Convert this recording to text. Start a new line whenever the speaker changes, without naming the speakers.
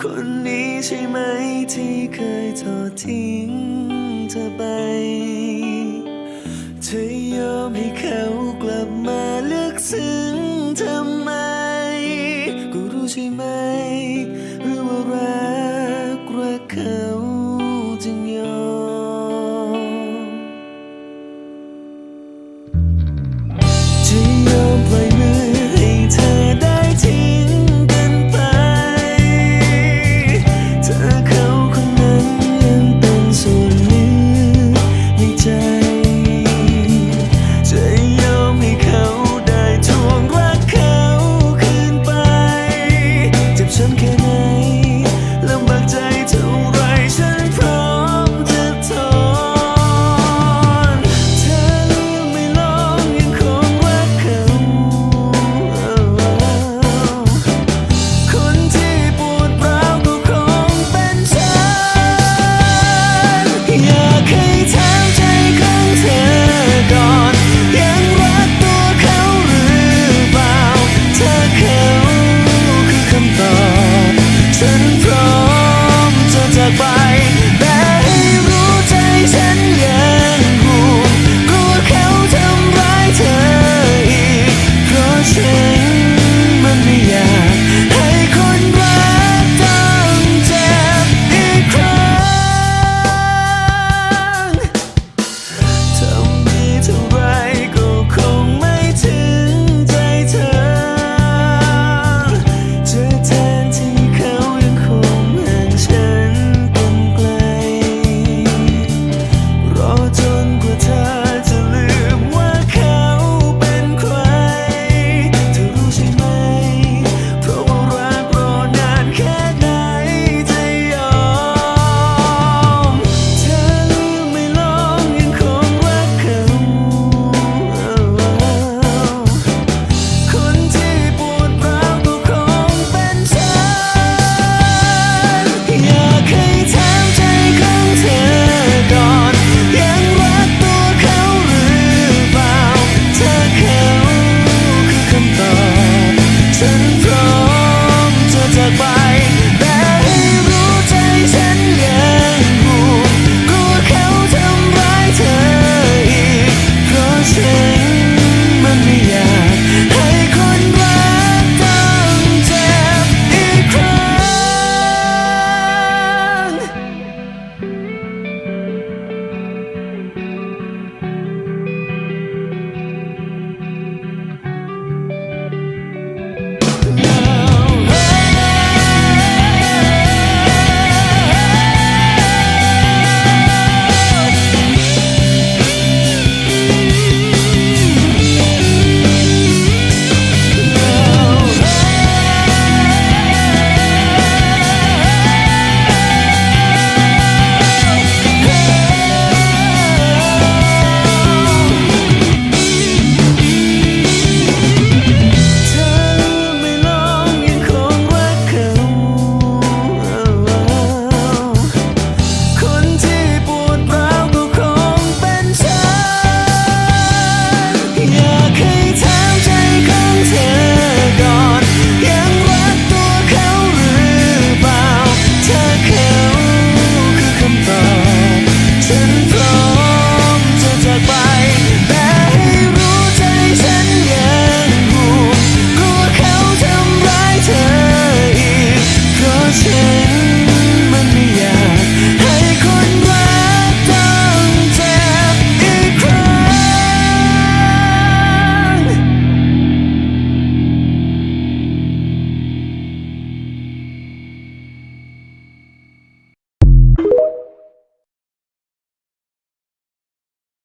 คนนี้ใช่ไหมที่เคยทอดทิ้งเธอไปเธอยอมให้เขากลับมาเลือกซึ้งทำไมกูรู้ใช่ไหมว่ารักรักเคย